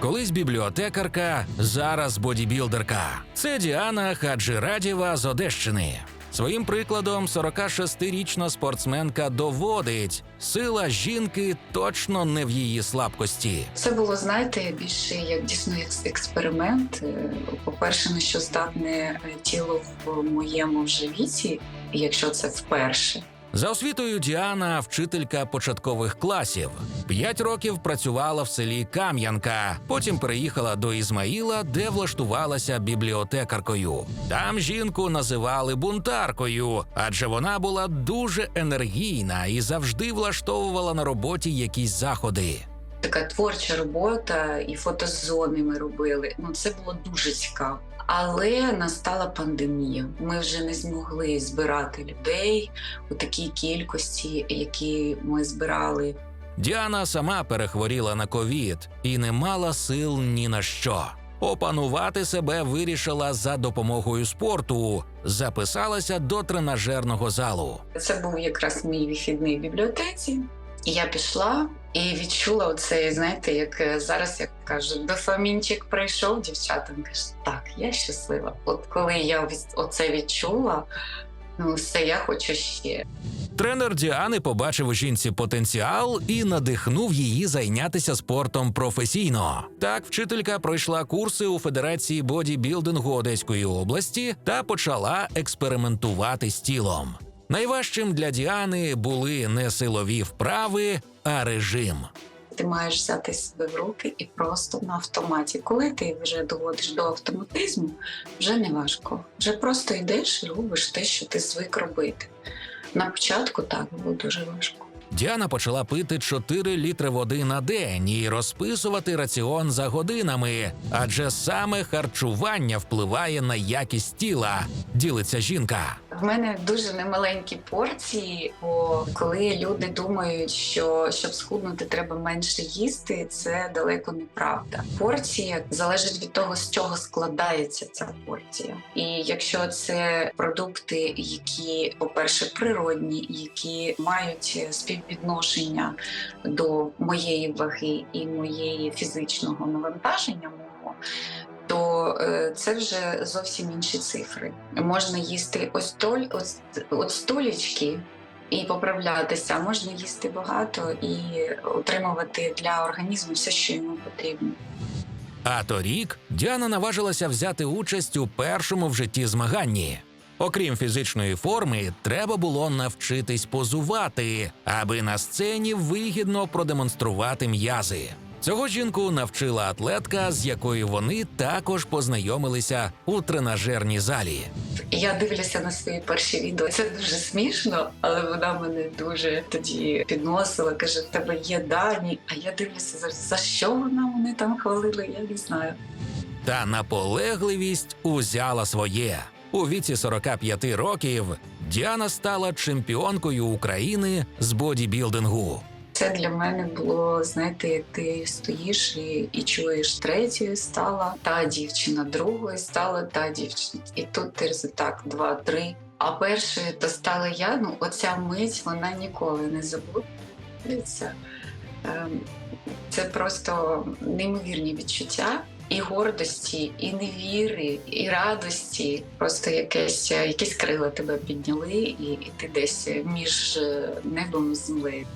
Колись бібліотекарка, зараз бодібілдерка. Це Діана Хаджирадєва з Одещини. Своїм прикладом 46-річна спортсменка доводить, сила жінки точно не в її слабкості. Це було, знаєте, більше як дійсно екс- експеримент. Е, По-перше, на що здатне е, тіло в моєму вже віці, якщо це вперше. За освітою Діана вчителька початкових класів. П'ять років працювала в селі Кам'янка. Потім переїхала до Ізмаїла, де влаштувалася бібліотекаркою. Там жінку називали бунтаркою, адже вона була дуже енергійна і завжди влаштовувала на роботі якісь заходи. Така творча робота, і фотозони ми робили. Ну це було дуже цікаво. Але настала пандемія. Ми вже не змогли збирати людей у такій кількості, які ми збирали Діана сама перехворіла на ковід і не мала сил ні на що. Опанувати себе вирішила за допомогою спорту, записалася до тренажерного залу. Це був якраз мій вихідний в бібліотеці. Я пішла і відчула оце, знаєте, як е, зараз як кажуть, дофамінчик прийшов дівчатам. Каже, так, я щаслива. От коли я оце відчула, ну все, я хочу ще. Тренер Діани побачив у жінці потенціал і надихнув її зайнятися спортом професійно. Так, вчителька пройшла курси у Федерації бодібілдингу Одеської області та почала експериментувати з тілом. Найважчим для Діани були не силові вправи, а режим. Ти маєш взяти себе в руки і просто на автоматі. Коли ти вже доводиш до автоматизму, вже не важко. Вже просто йдеш і робиш те, що ти звик робити. На початку так було дуже важко. Діана почала пити 4 літри води на день і розписувати раціон за годинами, адже саме харчування впливає на якість тіла, ділиться жінка. В мене дуже немаленькі порції, бо коли люди думають, що щоб схуднути треба менше їсти, це далеко не правда. Порція залежить від того, з чого складається ця порція. І якщо це продукти, які, по-перше, природні, які мають співвідношення до моєї ваги і моєї фізичного навантаження мого, то е, це вже зовсім інші цифри. Можна їсти ось толь, ось, от столічки і поправлятися, можна їсти багато і отримувати для організму все, що йому потрібно. А торік Діана наважилася взяти участь у першому в житті змаганні. Окрім фізичної форми, треба було навчитись позувати, аби на сцені вигідно продемонструвати м'язи. Цього жінку навчила атлетка, з якою вони також познайомилися у тренажерній залі. Я дивлюся на свої перші відео. Це дуже смішно, але вона мене дуже тоді підносила. каже: в тебе є дані. А я дивлюся за, за що вона мене там хвалила, я не знаю. Та наполегливість узяла своє. У віці 45 років Діана стала чемпіонкою України з бодібілдингу. Це для мене було, знаєте, як ти стоїш і, і чуєш третьою стала та дівчина, другою стала та дівчина. І тут ти так, два, три. А першою то стала я. Ну, оця мить вона ніколи не забудеться. Ем, Це просто неймовірні відчуття. І гордості, і невіри, і радості. Просто якесь, якісь крила тебе підняли, і, і ти десь між е, небом і землею.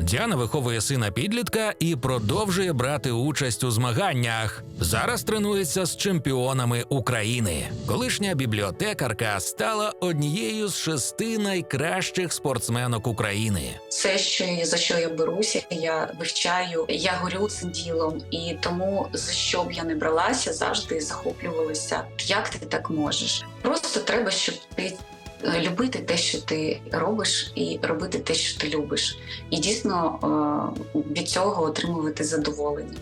Діана виховує сина підлітка і продовжує брати участь у змаганнях. Зараз тренується з чемпіонами України. Колишня бібліотекарка стала однією з шести найкращих спортсменок України. Все, що я- за що я беруся, я вивчаю, я горю цим ділом, і тому за що б я не бралася, завжди захоплювалася. Як ти так можеш? Просто треба, щоб ти е, любити те, що ти робиш, і робити те, що ти любиш, і дійсно е, від цього отримувати задоволення.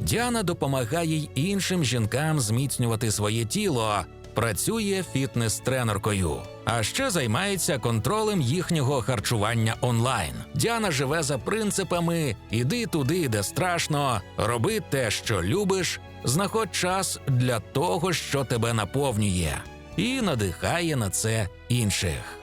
Діана допомагає й іншим жінкам зміцнювати своє тіло. Працює фітнес-тренеркою, а ще займається контролем їхнього харчування онлайн. Діана живе за принципами: іди туди, де страшно, роби те, що любиш, знаходь час для того, що тебе наповнює, і надихає на це інших.